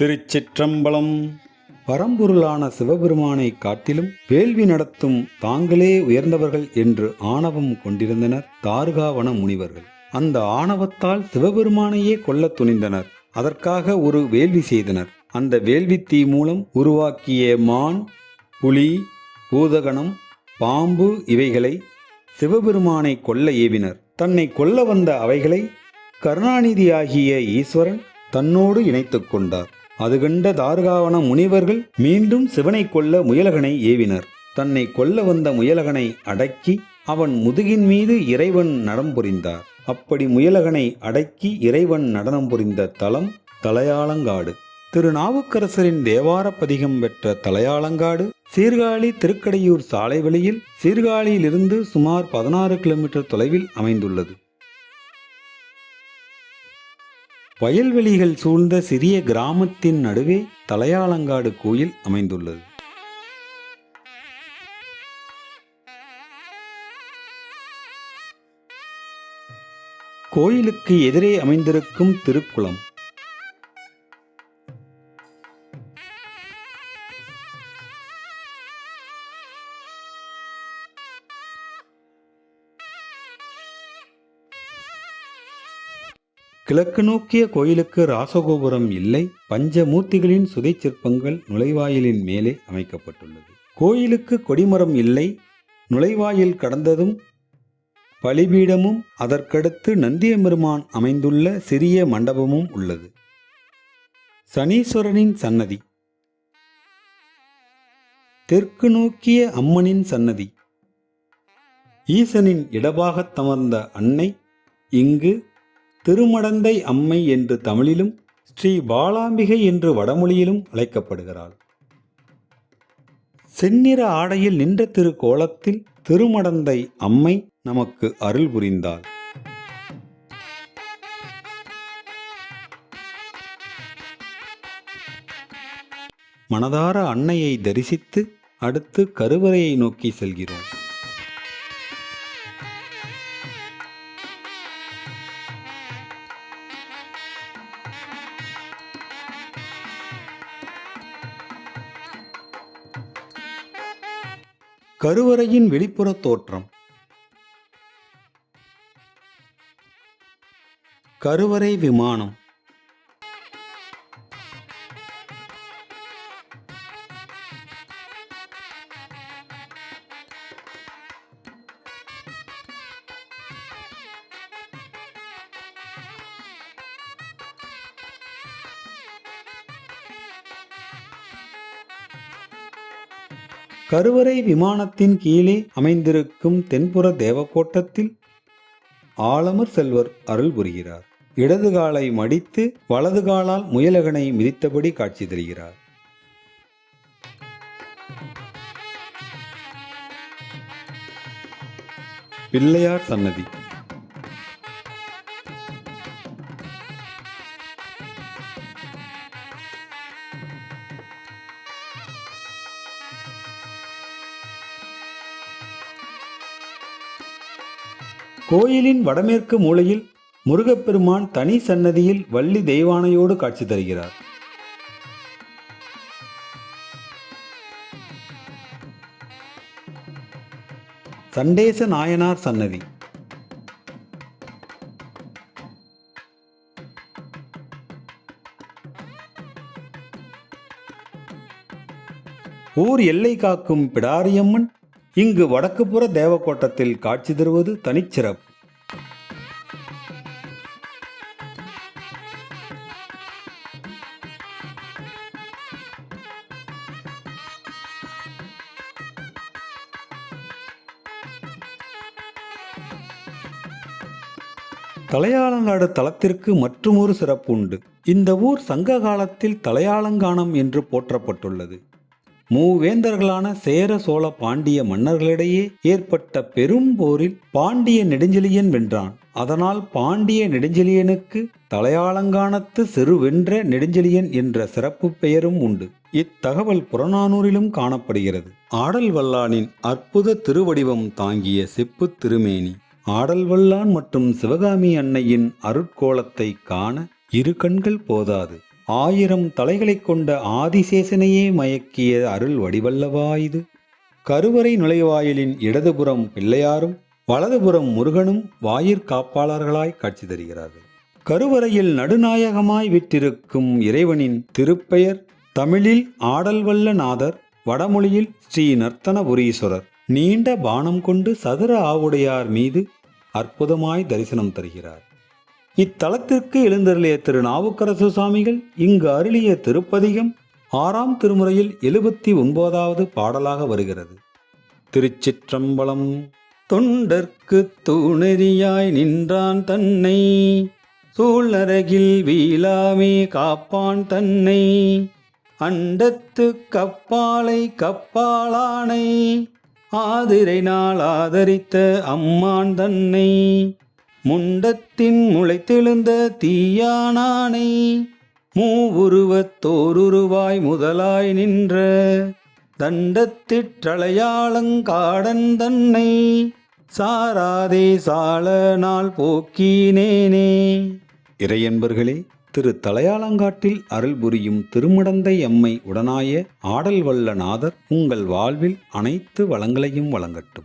திருச்சிற்றம்பலம். பரம்பொருளான சிவபெருமானை காட்டிலும் வேள்வி நடத்தும் தாங்களே உயர்ந்தவர்கள் என்று ஆணவம் கொண்டிருந்தனர் தார்காவன முனிவர்கள். அந்த ஆணவத்தால் சிவபெருமானையே கொல்ல துணிந்தனர். அதற்காக ஒரு வேள்வி செய்தனர். அந்த வேள்வி தீ மூலம் உருவாக்கிய மான் புலி பூதகணம் பாம்பு இவைகளை சிவபெருமானை கொல்ல ஏவினர். தன்னை கொல்ல வந்த அவைகளை கருணாநிதியாகிய ஈஸ்வரன் தன்னோடு இணைத்து கொண்டார். அது கண்ட தார்காவன முனிவர்கள் மீண்டும் சிவனை கொல்ல முயலகனை ஏவினர். தன்னை கொல்ல வந்த முயலகனை அடக்கி அவன் முதுகின் மீது இறைவன் நடம் புரிந்தார். அப்படி முயலகனை அடக்கி இறைவன் நடனம் புரிந்த தலம் தலையாளங்காடு. திருநாவுக்கரசரின் தேவார பதிகம் பெற்ற தலையாளங்காடு சீர்காழி திருக்கடையூர் சாலை வழியில் சீர்காழியிலிருந்து சுமார் பதினாறு கிலோமீட்டர் தொலைவில் அமைந்துள்ளது. வயல்வெளிகள் சூழ்ந்த சிறிய கிராமத்தின் நடுவே தலையாலங்காடு கோயில் அமைந்துள்ளது. கோயிலுக்கு எதிரே அமைந்திருக்கும் திருக்குளம். கிழக்கு நோக்கிய கோயிலுக்கு ராசகோபுரம் இல்லை பஞ்சமூர்த்திகளின் சுதை சிற்பங்கள் நுழைவாயிலின் மேலே அமைக்கப்பட்டுள்ளது. கோயிலுக்கு கொடிமரம் இல்லை நுழைவாயில் கடந்ததும் பலிபீடமும் அதற்கடுத்து நந்தியம்பெருமான் அமைந்துள்ள சிறிய மண்டபமும் உள்ளது. சனீஸ்வரனின் சன்னதி. தெற்கு நோக்கிய அம்மனின் சன்னதி. ஈசனின் இடபாகத் தமர்ந்த அன்னை இங்கு திருமடந்தை அம்மை என்று தமிழிலும் ஸ்ரீ பாலாம்பிகை என்று வடமொழியிலும் அழைக்கப்படுகிறாள். செந்நிற ஆடையில் நின்ற திருக்கோலத்தில் திருமடந்தை அம்மை நமக்கு அருள் புரிந்தாள். மனதார அன்னையை தரிசித்து அடுத்து கருவறையை நோக்கி செல்கிறோம். கருவறையின் வெளிப்புற தோற்றம். கருவறை விமானம். கருவறை விமானத்தின் கீழே அமைந்திருக்கும் தென்புற தேவக்கோட்டத்தில் ஆலமர் செல்வர் அருள் புரிகிறார். இடது காலை மடித்து வலது காலால் முயலகனை மிதித்தபடி காட்சி தருகிறார். பிள்ளையார் சன்னதி. கோயிலின் வடமேற்கு மூலையில் முருகப்பெருமான் தனி சன்னதியில் வள்ளி தெய்வானையோடு காட்சி தருகிறார். சண்டேச நாயனார் சன்னதி. ஊர் எல்லை காக்கும் பிடாரியம்மன் இங்கு வடக்குப்புற தேவக்கோட்டத்தில் காட்சி தருவது தனிச்சிறப்பு. தலையாளங்காடு தலத்திற்கு மற்றுமொரு சிறப்பு உண்டு. இந்த ஊர் சங்க காலத்தில் தலையாளங்கானம் என்று போற்றப்பட்டுள்ளது. மூவேந்தர்களான சேர சோழ பாண்டிய மன்னர்களிடையே ஏற்பட்ட பெரும் போரில் பாண்டிய நெடுஞ்செழியன் வென்றான். அதனால் பாண்டிய நெடுஞ்செழியனுக்கு தலையாளங்கானத்து செருவென்ற நெடுஞ்செழியன் என்ற சிறப்பு பெயரும் உண்டு. இத்தகவல் புறநானூரிலும் காணப்படுகிறது. ஆடல் வல்லானின் அற்புத திருவடிவம் தாங்கிய செப்பு திருமேனி ஆடல் வல்லான் மற்றும் சிவகாமி அன்னையின் அருட்கோலத்தை காண இரு கண்கள் போதாது. ஆயிரம் தலைகளைக் கொண்ட ஆதிசேஷனையே மயக்கிய அருள் வடிவல்லவா இது? கருவறை நுழைவாயிலின் இடதுபுறம் பிள்ளையாரும் வலதுபுறம் முருகனும் வாயிற்காப்பாளர்களாய் காட்சி தருகிறார்கள். கருவறையில் நடுநாயகமாய் விற்றிருக்கும் இறைவனின் திருப்பெயர் தமிழில் ஆடல்வல்ல நாதர் வடமொழியில் ஸ்ரீ நர்த்தனபுரீஸ்வரர் நீண்ட பானம் கொண்டு சதுர ஆவுடையார் மீது அற்புதமாய் தரிசனம் தருகிறார். இத்தலத்திற்கு எழுந்தருளிய திரு நாவுக்கரசு சுவாமிகள் இங்கு அருளிய திருப்பதிகம் ஆறாம் திருமுறையில் எழுபத்தி ஒன்பதாவது பாடலாக வருகிறது. திருச்சிற்றம்பலம் தொண்டர்க்கு தூணெறியாய் நின்றான் தன்னை சூழ்நரகில் வீழாமே காப்பான் தன்னை அண்டத்து கப்பாலை கப்பாளானை ஆதிரை நாள் ஆதரித்த அம்மான் தன்னை. முண்டத்தின் முளைத்தெழுந்த தீயானானை மூவுருவத்தோருருவாய் முதலாய் நின்ற தண்டத்திற்றளையாளங்காடன் தன்னை சாராதே சால நாள் போக்கினேனே. இறையன்பர்களே திரு தலையாளங்காட்டில் அருள் புரியும் திருமடந்தை அம்மை உடனாய ஆடல் வல்ல நாதர் உங்கள் வாழ்வில் அனைத்து வளங்களையும் வழங்கட்டும்.